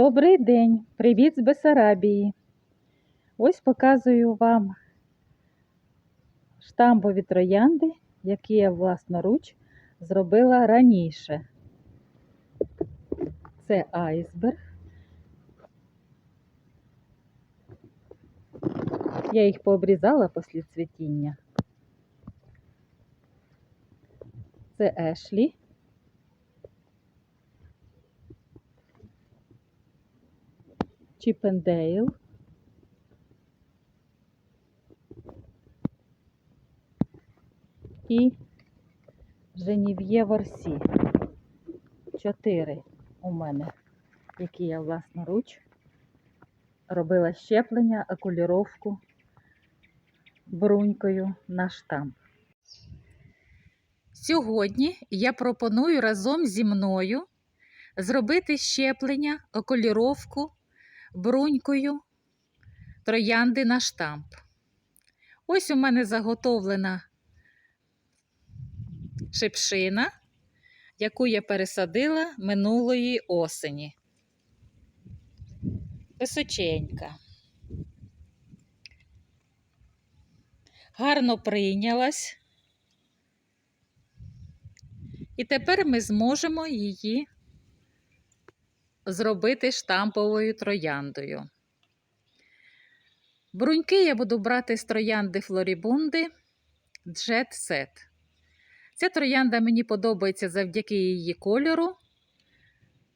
Добрий день! Привіт з Бесарабії! Ось показую вам штамбові троянди, які я власноруч зробила раніше. Це айсберг. Я їх пообрізала після цвітіння. Це Ешлі. Чіпендейл. І Женів'є Ворсі. Чотири у мене, які я власноруч робила щеплення, окуліровку брунькою на штамп. Сьогодні я пропоную разом зі мною зробити щеплення, окуліровку брунькою троянди на штамп. Ось у мене заготовлена шипшина, яку я пересадила минулої осені. Височенька. Гарно прийнялась. І тепер ми зможемо її зробити штамповою трояндою. Бруньки я буду брати з троянди Флорібунди Jet Set. Ця троянда мені подобається завдяки її кольору.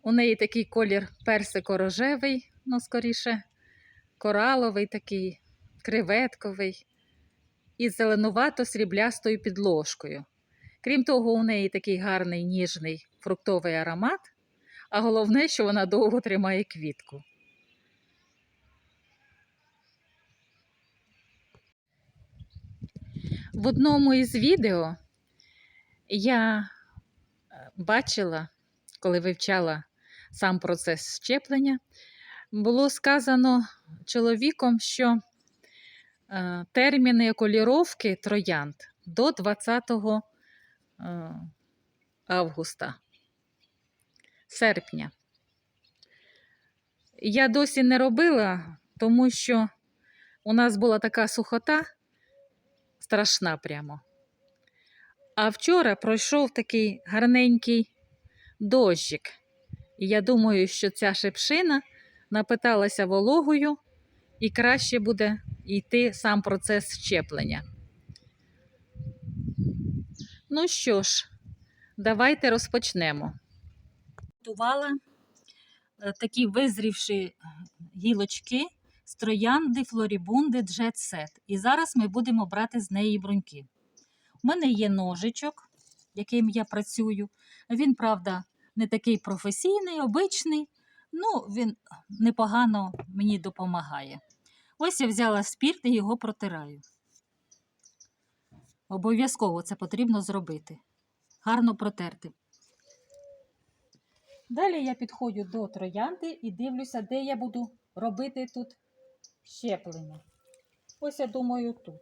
У неї такий колір персико-рожевий, ну, скоріше, кораловий такий, креветковий із зеленувато-сріблястою підложкою. Крім того, у неї такий гарний ніжний фруктовий аромат, а головне, що вона довго тримає квітку. В одному із відео я е, бачила, коли вивчала сам процес щеплення, було сказано чоловіком, що е, терміни окуліровки троянд до 20 е, августа, серпня. Я досі не робила, тому що у нас була така сухота страшна прямо. А вчора пройшов такий гарненький дощик. І я думаю, що ця шипшина напиталася вологою і краще буде йти сам процес щеплення. Ну що ж, давайте розпочнемо. Готувала е, такі визрівші гілочки з троянди Флорібунди Set. І зараз ми будемо брати з неї бруньки. У мене є ножичок, яким я працюю. Він, правда, не такий професійний, обичний, ну, він непогано мені допомагає. Ось я взяла спірт і його протираю. Обов'язково це потрібно зробити. Гарно протерти. Далі я підходжу до троянди і дивлюся, де я буду робити тут щеплення. Ось я думаю, тут.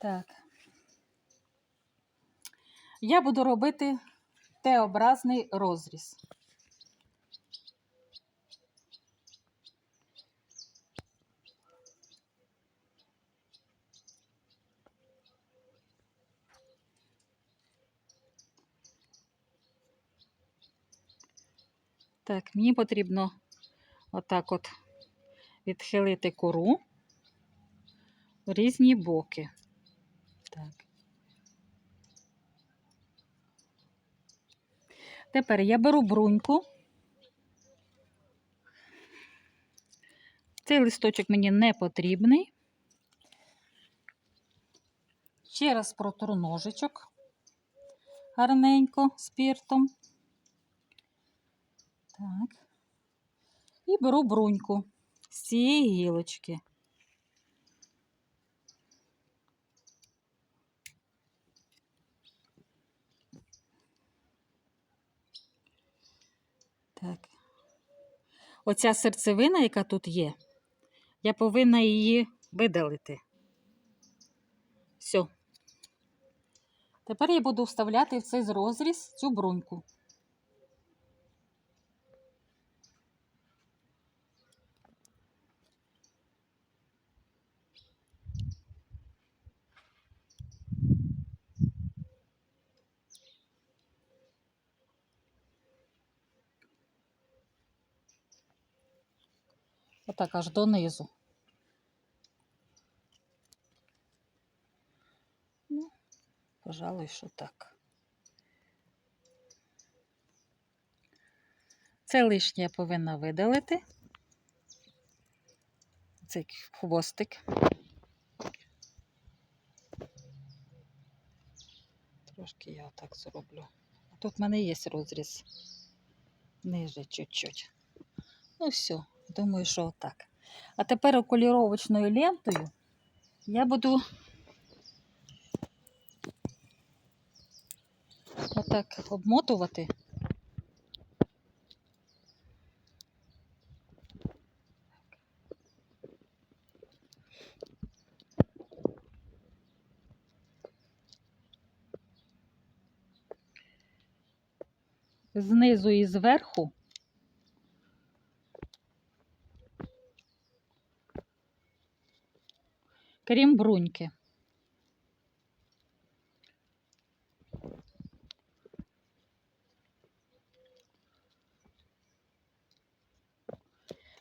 Так. Я буду робити Т-образний розріз. Так, мені потрібно отак от відхилити кору в різні боки. Так. Тепер я беру бруньку. Цей листочок мені не потрібний. Ще раз протру ножичок гарненько спіртом. Так. І беру бруньку з цієї гілочки. Так. Оця серцевина, яка тут є, я повинна її видалити. Все. Тепер я буду вставляти в цей розріз цю бруньку. Отак аж донизу. Ну, пожалуй, що так. Це лишнє я повинна видалити. Цей хвостик. Трошки я так зроблю. Тут в мене є розріз. Ниже чуть-чуть. Ну все, думаю, що отак. А тепер окуліровочною лентою я буду отак обмотувати. Знизу і зверху крім бруньки.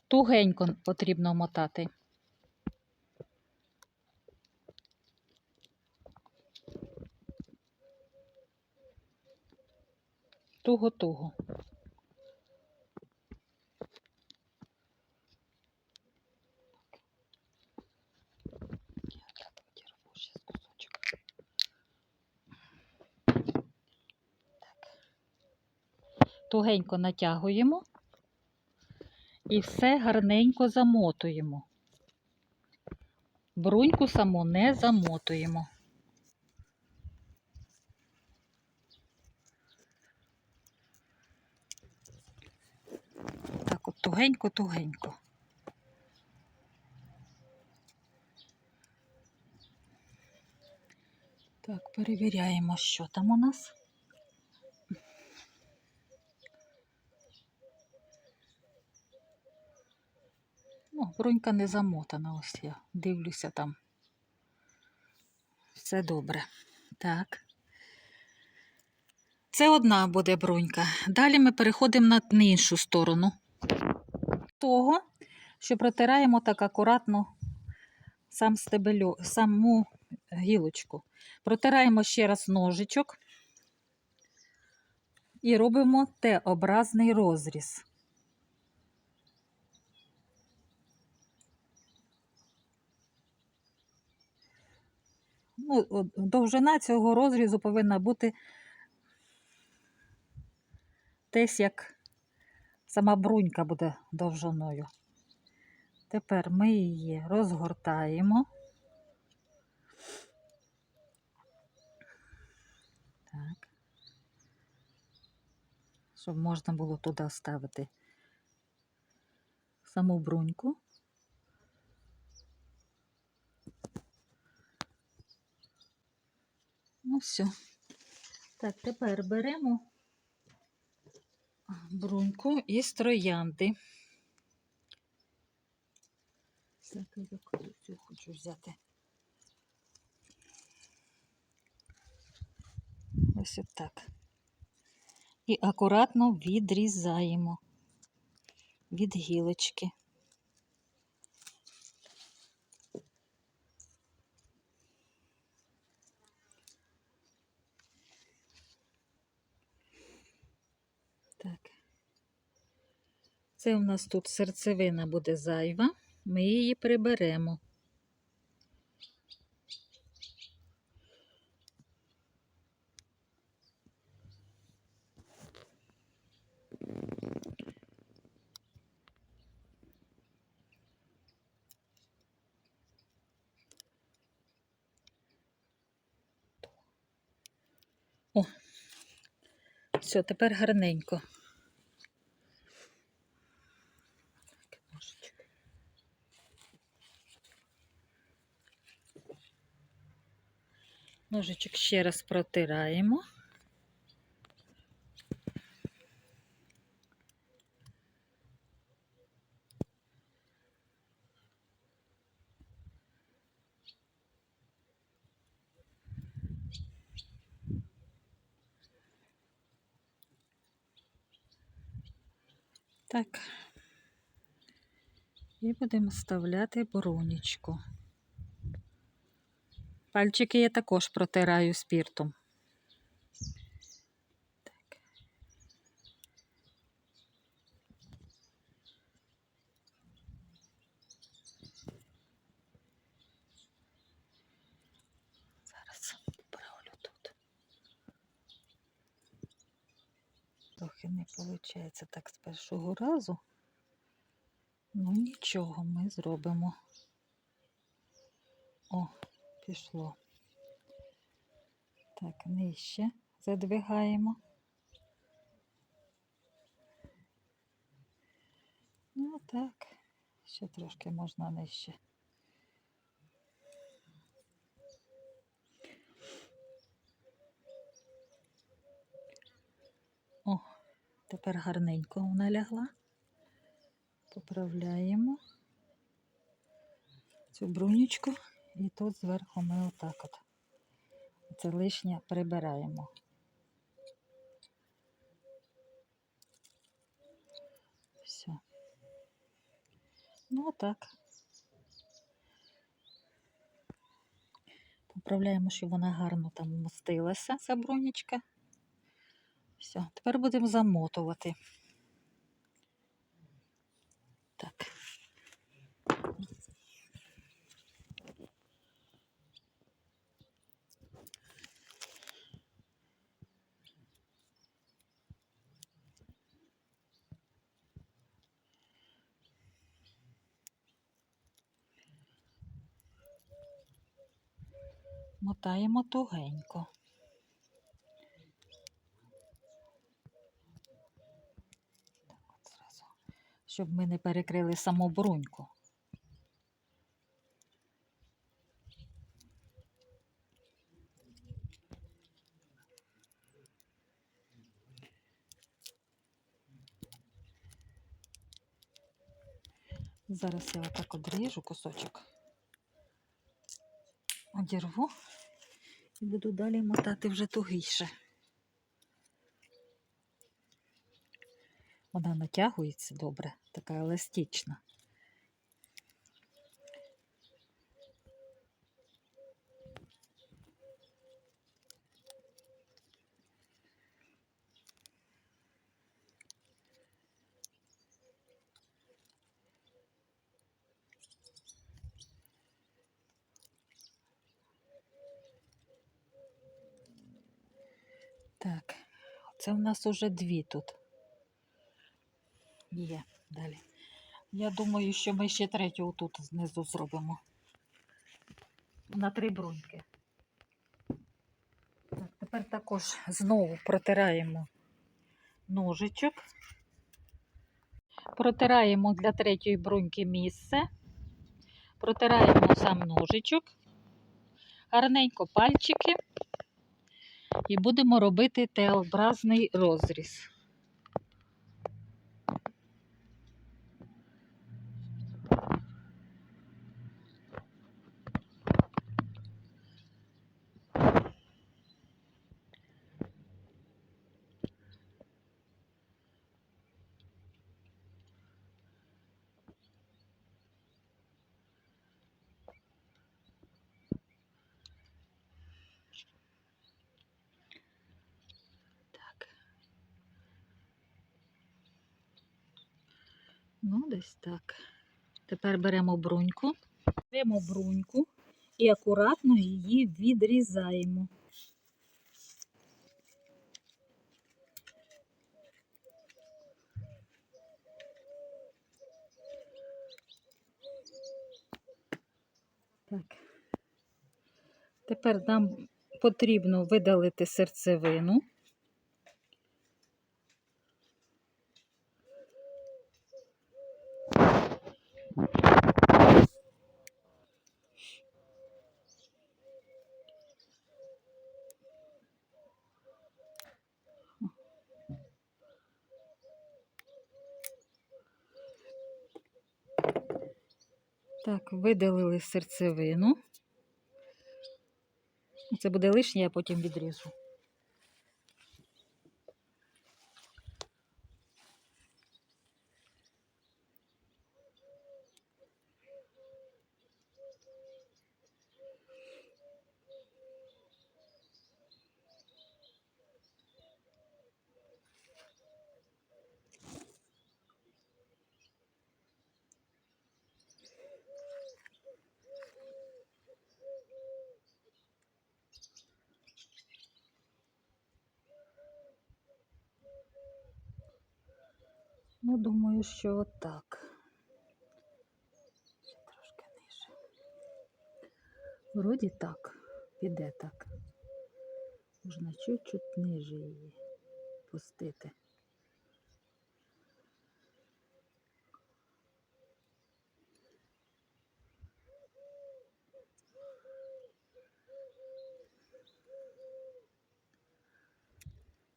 Тугенько потрібно мотати. Туго-туго. Я так відірву щас кусочок. Так. Тугенько натягуємо і все гарненько замотуємо. Бруньку саму не замотуємо. Так от тугенько-тугенько. Так, перевіряємо, що там у нас. Ну, брунька не замотана, ось я дивлюся там. Все добре. Так. Це одна буде брунька. Далі ми переходимо на іншу сторону. Того, що протираємо так акуратно сам стебельо, саму гілочку. Протираємо ще раз ножичок і робимо Т-образний розріз. Ну, довжина цього розрізу повинна бути десь як сама брунька буде довжиною. Тепер ми її розгортаємо. Так. Щоб можна було туди ставити саму бруньку. Ну, все. Так, тепер беремо бруньку із троянди. Так, я цю хочу взяти. Ось отак. І акуратно відрізаємо від гілочки. Так. Це у нас тут серцевина буде зайва, ми її приберемо. О, все, тепер гарненько. Ножичок ще раз протираємо. Так. І будемо вставляти боронічку. Пальчики я також протираю спіртом. Так. Зараз поправлю тут. Трохи не виходить так з першого разу. Ну нічого, ми зробимо. О, пішло. Так, нижче задвигаємо. Ну так, ще трошки можна нижче. О, тепер гарненько вона лягла. Поправляємо цю брунючку і тут зверху ми отак от. Це лишнє прибираємо. Все. Ну отак. Поправляємо, щоб вона гарно там вмостилася, ця брунічка. Все, тепер будемо замотувати. Так. Мотаємо тугенько. Так от зразу, щоб ми не перекрили саму бруньку. Зараз я отак одріжу кусочок. Одірву і буду далі мотати вже тугіше. Вона натягується добре, така еластична. Так, це в нас уже дві тут. Є далі. Я думаю, що ми ще третю тут знизу зробимо. На три бруньки. Так, тепер також знову протираємо ножичок. Протираємо для третьої бруньки місце. Протираємо сам ножичок. Гарненько пальчики. І будемо робити Т-образний розріз. Ну, десь так. Тепер беремо бруньку. Беремо бруньку і акуратно її відрізаємо. Так. Тепер нам потрібно видалити серцевину. Так, видалили серцевину. Це буде лишнє, я потім відріжу. Ну, думаю, що отак. Ще трошки ниже. Вроді так, піде так. Можна чуть-чуть ниже її пустити.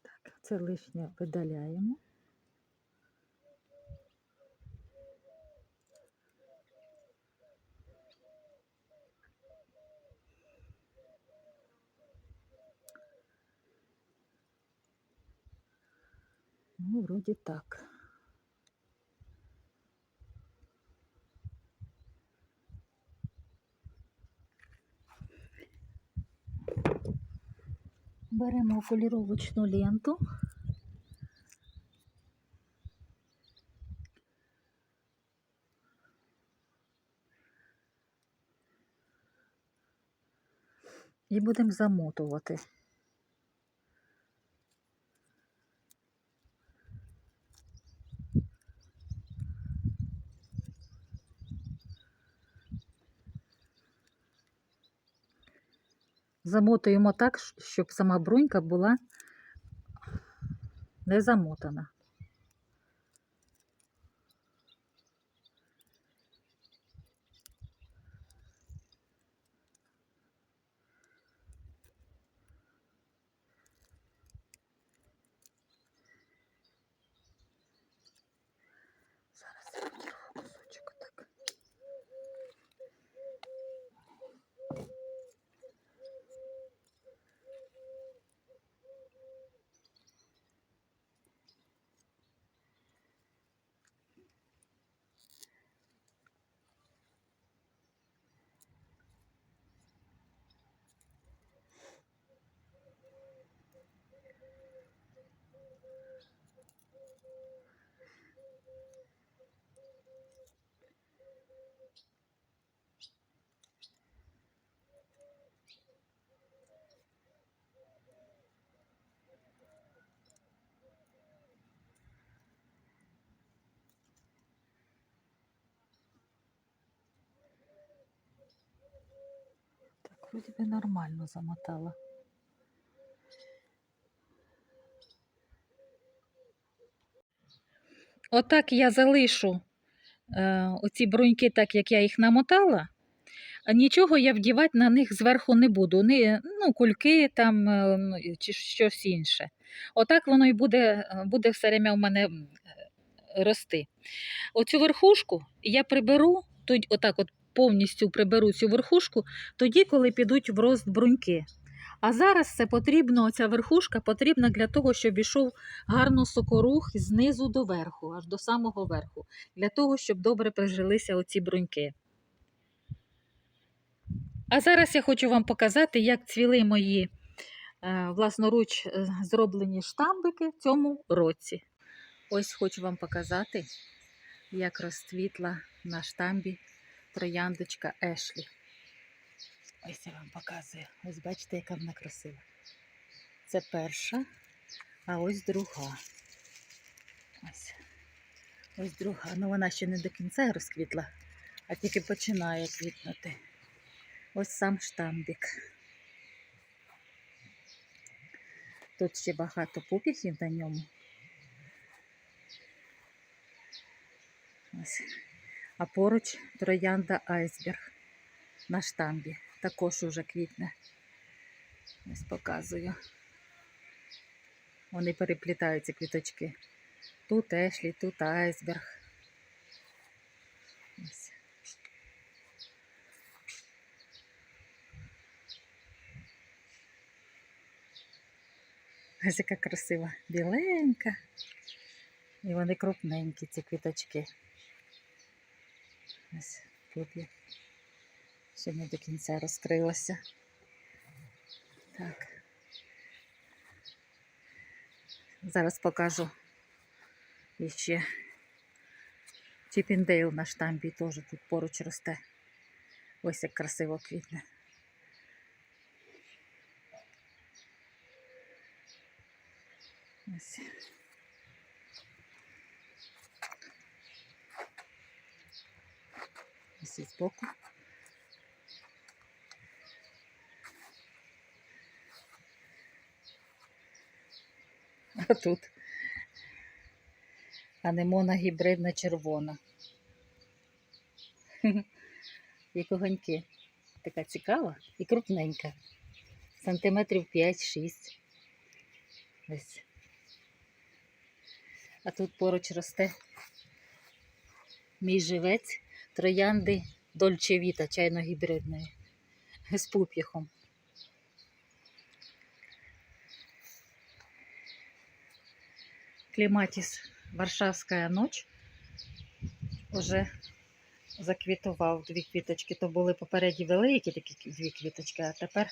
Так, це лишнє видаляємо. Ну, вроді так. Беремо поліровочну ленту. І будемо замотувати. Замотуємо так, щоб сама брунька була не замотана. Вроді би нормально замотала. Отак я залишу е, оці бруньки, так як я їх намотала. Нічого я вдівати на них зверху не буду. Вони, ну, кульки там е, чи щось інше. Отак воно і буде, буде все время у мене е, рости. Оцю верхушку я приберу, тоді, отак от повністю приберу цю верхушку, тоді, коли підуть в рост бруньки. А зараз це потрібно, ця верхушка потрібна для того, щоб ішов гарно сокорух знизу до верху, аж до самого верху, для того, щоб добре прижилися оці бруньки. А зараз я хочу вам показати, як цвіли мої е, власноруч е, зроблені штамбики в цьому році. Ось хочу вам показати, як розцвітла на штамбі трояндочка Ешлі. Ось я вам показую. Ось бачите, яка вона красива. Це перша, а ось друга. Ось. Ось друга. Ну вона ще не до кінця розквітла, а тільки починає квітнути. Ось сам штамбік. Тут ще багато пуп'яхів на ньому. Ось. А поруч троянда айсберг на штамбі. Також уже квітне. Ось показую. Вони переплітаються квіточки. Тут ешлі, тут айсберг. Ось. Ось яка красива, біленька. І вони крупненькі, ці квіточки. Ось тут є. Ще не до кінця розкрилася. Так. Зараз покажу іще Чіпіндейл на штамбі теж тут поруч росте. Ось як красиво квітне. Ось. Ось і збоку. А тут анемона гібридна червона. Як огоньки. Така цікава і крупненька. Сантиметрів 5-6. Ось. А тут поруч росте мій живець троянди дольчевіта чайно-гібридної з пуп'яхом. Кліматіс Варшавська ніч уже заквітував дві квіточки. То були попередні великі такі дві квіточки, а тепер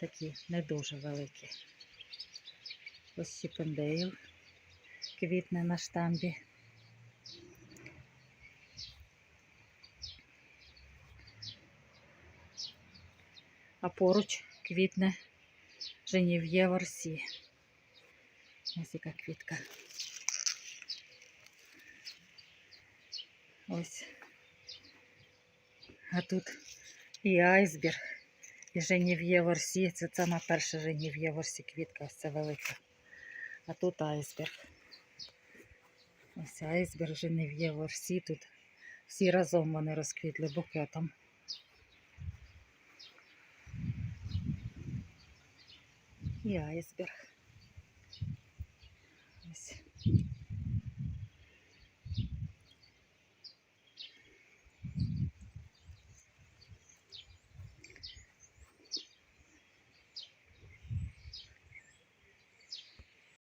такі не дуже великі. Ось Сіпендейл квітне на штамбі. А поруч квітне Женів'є Варсі. Ось яка квітка. Ось. А тут і айсберг, і Женів'є Ворсі. Це сама перша Женів'є Ворсі квітка, ось це велика. А тут айсберг. Ось айсберг, Женів'є Ворсі. Тут всі разом вони розквітли букетом. І айсберг.